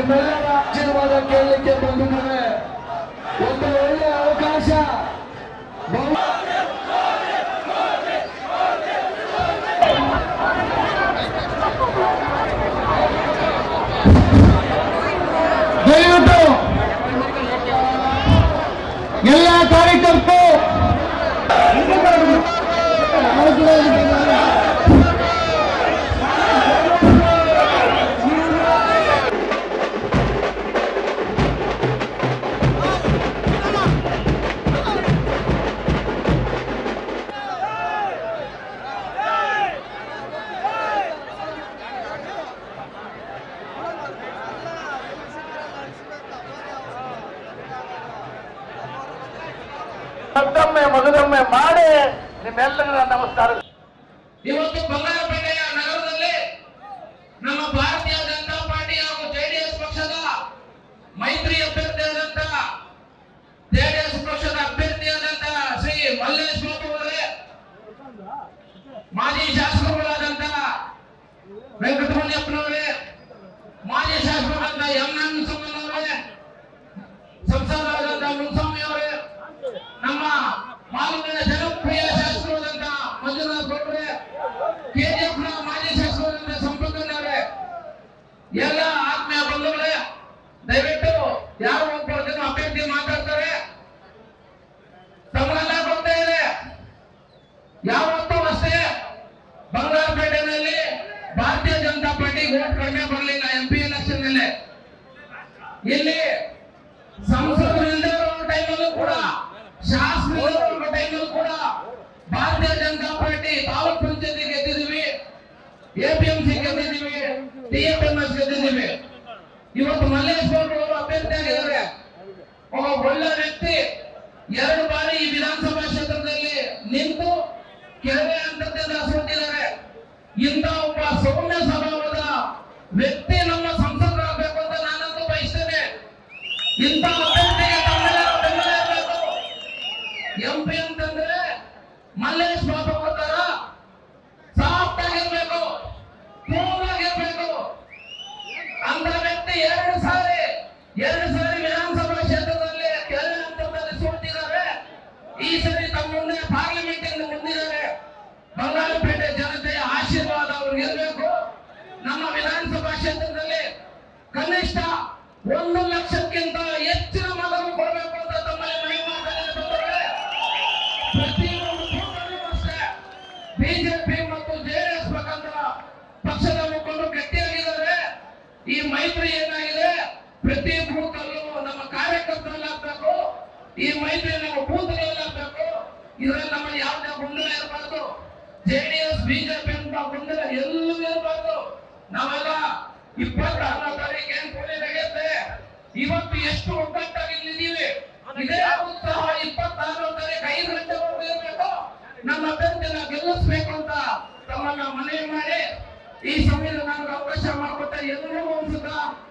ನಿಮ್ಮೆಲ್ಲರ ಆಶೀರ್ವಾದ ಕೇಳಲಿಕ್ಕೆ ಬಂದಿದ್ದೇವೆ ಒಂದು ಒಳ್ಳೆಯ ಅವಕಾಶ. ದಯವಿಟ್ಟು ಎಲ್ಲ ಕಾರ್ಯ ಮತ್ತೊಮ್ಮೆ ಮಗದೊಮ್ಮೆ ಮಾಡಿ ನಿಮ್ಮೆಲ್ಲರ ನಮಸ್ಕಾರ. ಇವತ್ತು ಬಂಗಾರಪೇಟೆಯ ನಗರದಲ್ಲಿ ನಮ್ಮ ಭಾರತೀಯ ಜನತಾ ಪಾರ್ಟಿ ಹಾಗೂ ಜೆಡಿಎಸ್ ಪಕ್ಷದ ಮೈತ್ರಿ ಅಭ್ಯರ್ಥಿಯಾದಂತ, ಜೆಡಿಎಸ್ ಪಕ್ಷದ ಅಭ್ಯರ್ಥಿಯಾದಂತ ಶ್ರೀ ಮಲ್ಲೇಶ್ ಬಾಬು ಅವರೇ, ಮಾಜಿ ಶಾಸಕರುಗಳಾದಂತ ವೆಂಕಟರಮಣಪ್ಪನವರೇ ಮಾಲೂರಿನ ಜನಪ್ರಿಯ ಶಾಸಕರಾದಂತ ಮಂಜುನಾಥ್ ಗೌಡ್ರೆ, ಕೆಜಿಎಫ್ ಮಾಜಿ ಎಲ್ಲ ಆತ್ಮೀಯ ಬಂಧುಗಳೇ, ದಯವಿಟ್ಟು ಯಾರು ಒಬ್ಬರು ಜನ ಮಾತಾಡ್ತಾರೆ. ತಮಗೆಲ್ಲ ಇದೆ. ಯಾವತ್ತೂ ಅಷ್ಟೇ ಬಂಗಾರಪೇಟೆನಲ್ಲಿ ಭಾರತೀಯ ಜನತಾ ಪಾರ್ಟಿ ಓಟ್ ಕಡಿಮೆ ಬರಲಿಲ್ಲ ಎಂ ಪಿ ನಲ್ಲಿ ಇಲ್ಲಿ ಸಂಸದರು ಇಲ್ಲದೆ ಇರೋ ಟೈಮಲ್ಲೂ ಕೂಡ ಶಾಸಕರು ಟೈಮಲ್ಲೂ ಕೂಡ ಭಾರತೀಯ ಜನತಾ ಪಾರ್ಟಿ ತಾಲೂಕ್ ಪಂಚಾಯತಿ ಗೆದ್ದಿದ್ದೀವಿ. ಎಪಿಎಂಸಿ ಗೆದ್ದಿದ್ದೀವಿ. ಟಿಎಫ್ಎಂಎಸ್ ಗೆದ್ದಿದ್ದೀವಿ. ಇವತ್ತು ಮಲ್ಲೇಶ್ವರ ಅವರು ಅಭ್ಯರ್ಥಿ ಆಗಿದ್ದಾರೆ ಒಬ್ಬ ಒಳ್ಳೆ ವ್ಯಕ್ತಿ, ಎರಡು ಬಾರಿ ಈ ವಿಧಾನಸಭಾ ಕ್ಷೇತ್ರದಲ್ಲಿ ನಿಂತು ಕೆಳಗೆ ಹಂತದಿಂದ ಸೋತಿದ್ದಾರೆ. ಇಂಥ ಎಂಪಿ ಅಂತಂದ್ರೆ ಮಲ್ಲೇಶ್ ಬಾಬು ಕೊಡ್ತಾರ ತರ ಸಾಫ್ಟ್ ಆಗಿರ್ಬೇಕು ಕೂಲ್ ಆಗಿರ್ಬೇಕು ಅಂತ ವ್ಯಕ್ತಿ ಎರಡು ಸಾರಿ ಎರಡು ಸಾರಿ ವಿಧಾನಸಭಾ ಕ್ಷೇತ್ರದಲ್ಲಿ ಕೆಳ ಹಂತದಲ್ಲಿ ಸೋತಿದ್ದಾರೆ ಈ ಸರಿ ತಮ್ಮ ಮುಂದೆ ಪಾರ್ಲಿಮೆಂಟ್ ಇಂದ ಮುಂದಿದ್ದಾರೆ ಬಂಗಾರಪೇಟೆ ಜನತೆಯ ಆಶೀರ್ವಾದ ಅವ್ರಿಗೆ ಮೈತ್ರಿ ಏನಾಗಿದೆ? ಪ್ರತಿ ಬೂತಲ್ಲೂ ನಮ್ಮ ಕಾರ್ಯಕರ್ತರಲ್ಲಿ ಆಗ್ಬೇಕು ಈ ಮೈತ್ರಿ ನಮ್ಮ ಬೂತ್ ಆಗ್ಬೇಕು ಇದರಲ್ಲಿ ನಮ್ಮ ಯಾವುದೇ ಗೊಂದಲ ಇರಬಾರ್ದು. ಜೆಡಿಎಸ್ ಬಿಜೆಪಿ ಅಂತ ಗೊಂದಲ ಎಲ್ಲೂ ಇರಬಾರ್ದು. ನಾವೆಲ್ಲ ಇಪ್ಪತ್ತಾರ ತಾರೀಕು ಏನ್ ಕೊನೆ ನಡೆಯುತ್ತೆ? ಇವತ್ತು ಎಷ್ಟು ಒಗ್ಗಟ್ಟಾಗಿ ಇಲ್ಲಿದ್ದೀವಿ? ಇದೇ ಉತ್ಸಾಹ ಇಪ್ಪತ್ತಾರ ತಾರೀಕು ಐದು ಗಂಟೆವರೆಗೂ ಇರಬೇಕು. ನಮ್ಮ ಅಭ್ಯರ್ಥಿನ ಗೆಲ್ಲಿಸ್ಬೇಕು ಅಂತ ತಮ್ಮನ್ನ ಮನವಿ ಮಾಡಿ ಈ ಸಮಯದಲ್ಲಿ ನನಗೆ ಅವಕಾಶ